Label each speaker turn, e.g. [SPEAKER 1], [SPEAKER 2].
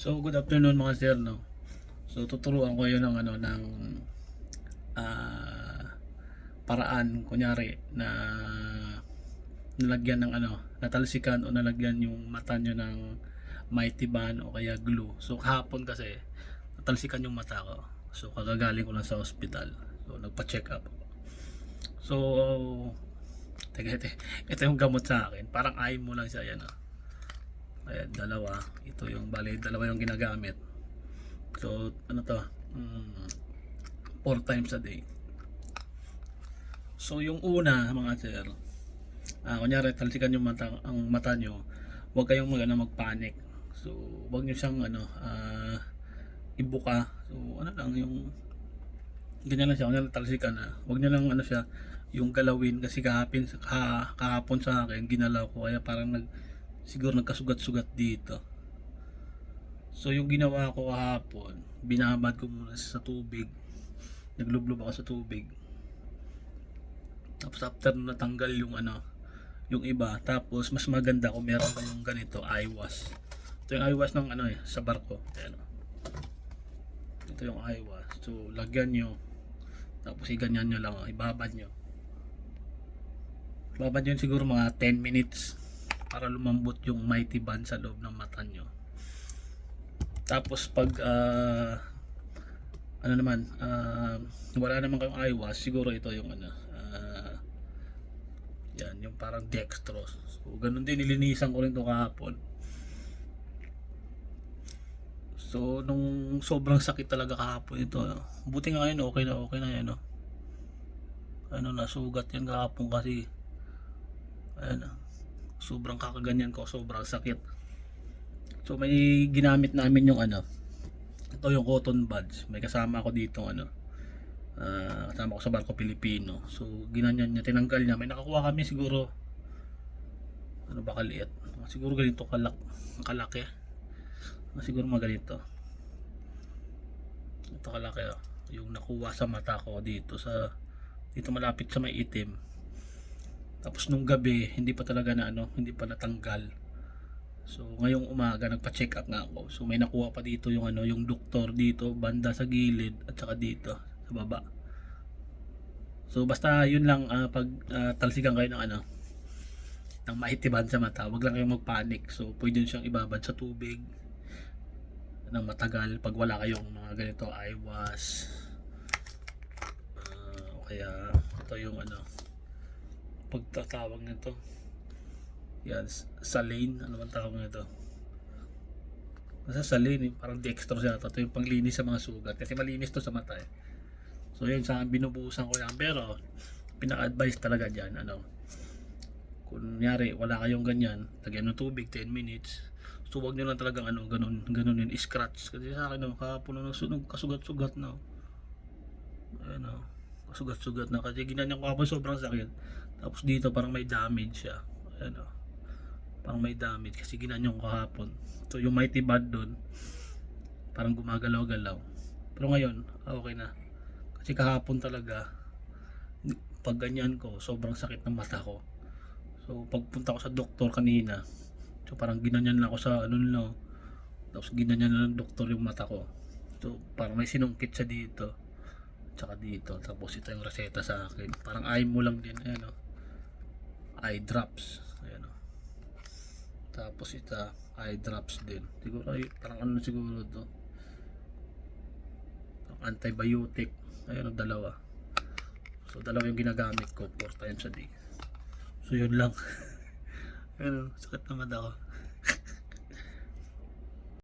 [SPEAKER 1] So, good afternoon mga sir, no? So, tuturuan ko yun ng ano, ng ah, paraan, kunyari, na nalagyan ng ano, natalsikan o nalagyan yung mata nyo ng mighty band o kaya glue. So, kahapon kasi, natalsikan yung mata ko. So, kagagaling ko lang sa hospital. So, nagpa-check up. So, teka, ito, ito yung gamot sa akin. Parang eye mo lang siya, yan ah. Ayan, dalawa. Ito yung, bali, dalawa yung ginagamit. So, ano to? Mm, four times a day. So, yung una, mga sir, ah kunyari, talsikan yung mata, ang mata nyo, huwag kayong mag, ano, magpanic. So, huwag nyo siyang, ano, ah, ibuka. So, ano lang, yung, ganyan lang siya, kunyari, talsikan na. Huwag nyo lang, ano siya, yung galawin, kasi kahapon, kah- kahapon sa akin, ginalaw ko, kaya parang nag, siguro nagkasugat-sugat dito. So yung ginawa ko kahapon, binabad ko muna sa tubig. Naglublob ako sa tubig. Tapos after na natanggal yung ano, yung iba, tapos mas maganda kung meron kayong ganito, iwas. Ito yung iwas ng ano eh, sa barko. Ayan. Ito yung iwas. So lagyan nyo. Tapos iganyan nyo lang, ibabad nyo. Babad nyo siguro mga 10 minutes para lumambot yung mighty band sa loob ng mata nyo. Tapos pag ah, ano naman, ah, wala naman kayong iwas, siguro ito yung ano, ah, yan, yung parang dextrose. So, ganun din, nilinisan ko rin to kahapon. So, nung sobrang sakit talaga kahapon ito, buti nga ngayon, okay na okay na yan, no? Ano, nasugat yan kahapon kasi, ano, sobrang kakaganyan ko, sobrang sakit. So may ginamit namin yung ano, ito yung cotton buds. May kasama ako dito ano, ah, kasama ko sa barko Pilipino. So ginanyan niya, tinanggal niya. May nakakuha kami siguro, ano ba kaliit? Siguro ganito kalak, kalaki. Ah, Siguro mga ganito. Ito kalaki oh. Yung nakuha sa mata ko dito sa dito malapit sa may itim. Tapos nung gabi, hindi pa talaga na ano, hindi pa natanggal. So ngayong umaga nagpa-check up nga ako. So may nakuha pa dito yung ano, yung doktor dito, banda sa gilid at saka dito sa baba. So basta yun lang ah, pag ah, talsikan kayo ng ano ng maitiban sa mata, wag lang kayong magpanik. So pwede siyang ibabad sa tubig ng matagal pag wala kayong mga ganito iwas. Ah, o kaya ito yung ano pagtatawag nito. Yan, saline, ano man tawag nito? Basta saline, eh, parang dextrose yata. Ito yung panglinis sa mga sugat. Kasi malinis to sa mata eh. So yun, sa binubuhusan ko yan. Pero, pinaka-advise talaga dyan, ano, kunyari, wala kayong ganyan, lagyan ng tubig, 10 minutes. So, wag nyo lang talagang ano, ganun, ganun yun, scratch. Kasi sa akin, no, kahapon na nasunog, kasugat-sugat na. Ayan, no, kasugat-sugat na. Kasi ginanyan ko kapag sobrang sakit. Tapos dito, parang may damage siya. Ayan, no. Parang may damage kasi ginanyan ko kahapon. So, yung mighty bad doon, parang gumagalaw-galaw. Pero ngayon, ah, okay na. Kasi kahapon talaga, pag ganyan ko, sobrang sakit ng mata ko. So, pagpunta ko sa doktor kanina, so parang ginanyan lang ako sa ano lang, tapos ginanyan lang ng doktor yung mata ko. So, parang may sinungkit siya dito, tsaka dito. Tapos ito yung reseta sa akin. Parang eye mo lang din, ayan o. Eye drops, ayan o. Tapos ito, eye drops din. Siguro, ay, parang ano siguro to. Parang antibiotic. Ayan o, dalawa. So, dalawa yung ginagamit ko, 4 times a day. So, yun lang. Ano, sakit naman ako.